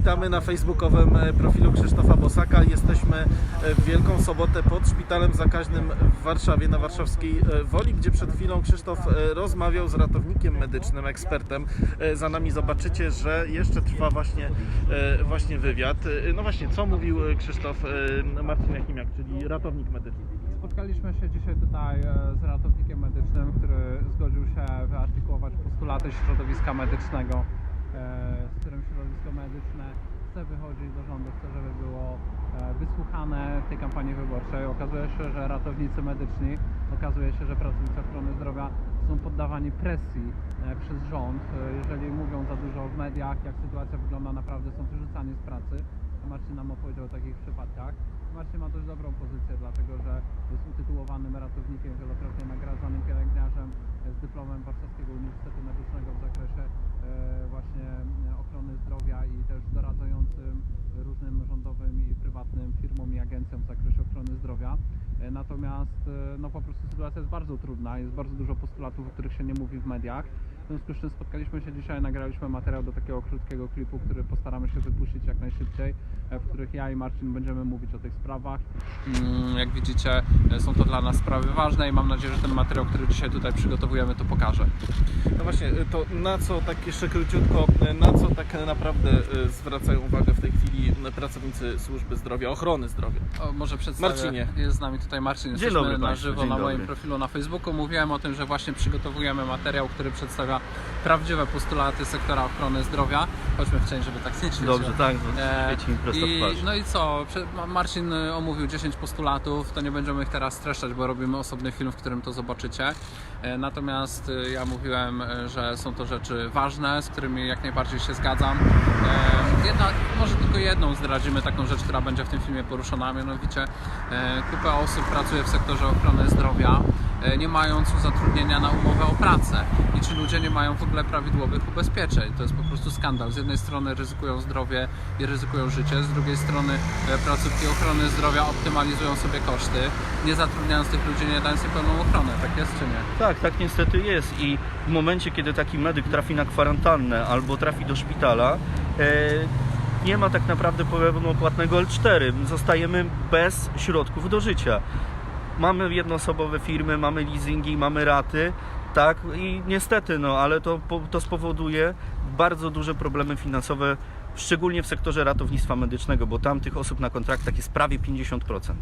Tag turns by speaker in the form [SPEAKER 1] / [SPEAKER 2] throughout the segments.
[SPEAKER 1] witamy na facebookowym e, profilu Krzysztofa Bosaka. Jesteśmy e, w Wielką Sobotę pod Szpitalem Zakaźnym w Warszawie, na warszawskiej e, Woli, gdzie przed chwilą Krzysztof rozmawiał z ratownikiem medycznym, ekspertem. Za nami zobaczycie, że jeszcze trwa właśnie, właśnie wywiad. No właśnie, co mówił Krzysztof Marcin Jakimiak, czyli ratownik medyczny?
[SPEAKER 2] Spotkaliśmy się dzisiaj tutaj z ratownikiem medycznym, który zgodził się wyartykułować postulaty środowiska medycznego, środowisko medyczne chce wychodzić do rządu, chce, żeby było e, wysłuchane w tej kampanii wyborczej. Okazuje się, że ratownicy medyczni, okazuje się, że pracownicy ochrony zdrowia są poddawani presji e, przez rząd. E, Jeżeli mówią za dużo w mediach, jak sytuacja wygląda, naprawdę są wyrzucani z pracy. Marcin nam opowiedział o takich przypadkach. Marcin ma dość dobrą pozycję, dlatego że jest utytułowanym ratownikiem, wielokrotnie nagradzanym pielęgniarzem z dyplomem Warszawskiego Uniwersytetu Medycznego w zakresie właśnie e, ochrony zdrowia i też doradzającym różnym rządowym i prywatnym firmom i agencjom w zakresie ochrony zdrowia. Natomiast e, no po prostu sytuacja jest bardzo trudna, jest bardzo dużo postulatów, o których się nie mówi w mediach. W związku z czym spotkaliśmy się dzisiaj, nagraliśmy materiał do takiego krótkiego klipu, który postaramy się wypuścić jak najszybciej, e, w których ja i Marcin będziemy mówić o tych sprawach. Mm, Jak widzicie, e, są to dla nas sprawy ważne i mam nadzieję, że ten materiał, który dzisiaj tutaj przygotowujemy, to pokaże.
[SPEAKER 1] No właśnie, to na co tak jeszcze króciutko, na co tak naprawdę zwracają uwagę w tej chwili pracownicy służby zdrowia, ochrony zdrowia?
[SPEAKER 2] O, może przedstawię.
[SPEAKER 1] Marcinie.
[SPEAKER 2] Jest z nami tutaj Marcin.
[SPEAKER 3] Dzień
[SPEAKER 2] Jesteśmy
[SPEAKER 3] dobry
[SPEAKER 2] na
[SPEAKER 3] państwu,
[SPEAKER 2] żywo
[SPEAKER 3] dzień
[SPEAKER 2] na moim
[SPEAKER 3] dobry.
[SPEAKER 2] profilu na Facebooku. Mówiłem o tym, że właśnie przygotowujemy materiał, który przedstawia prawdziwe postulaty sektora ochrony zdrowia. Chodźmy w cień, żeby tak nie świeciło.
[SPEAKER 3] Dobrze, tak,
[SPEAKER 2] E,
[SPEAKER 3] świeci mi prosto w
[SPEAKER 2] I,
[SPEAKER 3] twarz.
[SPEAKER 2] no i co? Prze- Ma- Marcin y, omówił 10 postulatów, to nie będziemy ich teraz streszczać, bo robimy osobny film, w którym to zobaczycie. E, Natomiast y, ja mówiłem, y, że są to rzeczy ważne, z którymi jak najbardziej się zgadzam. E, Jedna, może tylko jedną zdradzimy taką rzecz, która będzie w tym filmie poruszona, a mianowicie e, kupa osób pracuje w sektorze ochrony zdrowia, e, nie mając zatrudnienia na umowę o pracę. I ci ludzie nie mają w ogóle prawidłowych ubezpieczeń. To jest po prostu skandal. Z jednej strony ryzykują zdrowie i ryzykują życie, z drugiej strony e, placówki ochrony zdrowia optymalizują sobie koszty, nie zatrudniając tych ludzi, nie dając im pełną ochronę. Tak jest czy nie?
[SPEAKER 3] Tak, tak niestety jest i w momencie, kiedy taki medyk trafi na kwarantannę albo trafi do szpitala, e, nie ma tak naprawdę pełnopłatnego L4. Zostajemy bez środków do życia. Mamy jednoosobowe firmy, mamy leasingi, mamy raty, tak i niestety, no ale to, to spowoduje bardzo duże problemy finansowe, szczególnie w sektorze ratownictwa medycznego, bo tam tych osób na kontraktach jest prawie 50%.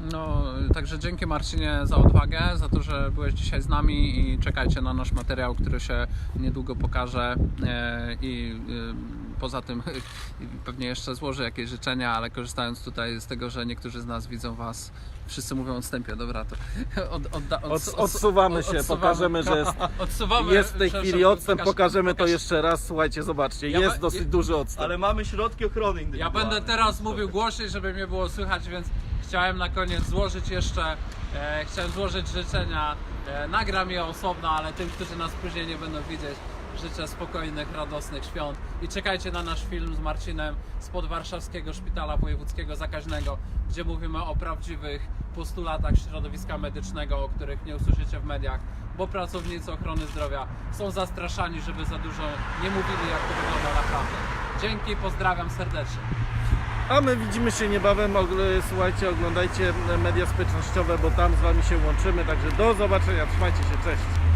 [SPEAKER 2] No, także dzięki Marcinie za odwagę, za to, że byłeś dzisiaj z nami i czekajcie na nasz materiał, który się niedługo pokaże e, i e, poza tym pewnie jeszcze złożę jakieś życzenia, ale korzystając tutaj z tego, że niektórzy z nas widzą Was, wszyscy mówią odstępie, dobra, to od, odda,
[SPEAKER 1] Od, odsuwamy się, pokażemy, że jest,
[SPEAKER 2] odsuwamy,
[SPEAKER 1] jest w tej chwili odstęp,
[SPEAKER 2] pokaż-
[SPEAKER 1] pokażemy to
[SPEAKER 2] pokaż-
[SPEAKER 1] jeszcze raz, słuchajcie, zobaczcie,
[SPEAKER 2] Ja
[SPEAKER 1] jest dosyć
[SPEAKER 2] ja-
[SPEAKER 1] duży odstęp.
[SPEAKER 3] Ale mamy środki ochrony
[SPEAKER 2] Ja
[SPEAKER 3] indywidualnej.
[SPEAKER 2] będę teraz mówił głośniej, żeby mnie było słychać, więc chciałem na koniec złożyć jeszcze, e, chciałem złożyć życzenia, e, nagram je osobno, ale tym, którzy nas później nie będą widzieć, życzę spokojnych, radosnych świąt i czekajcie na nasz film z Marcinem spod Warszawskiego Szpitala Wojewódzkiego Zakaźnego, gdzie mówimy o prawdziwych postulatach środowiska medycznego, o których nie usłyszycie w mediach, bo pracownicy ochrony zdrowia są zastraszani, żeby za dużo nie mówili, jak to wygląda naprawdę. Dzięki, pozdrawiam serdecznie.
[SPEAKER 1] A my widzimy się niebawem, słuchajcie, oglądajcie media społecznościowe, bo tam z Wami się łączymy, także do zobaczenia, trzymajcie się, cześć.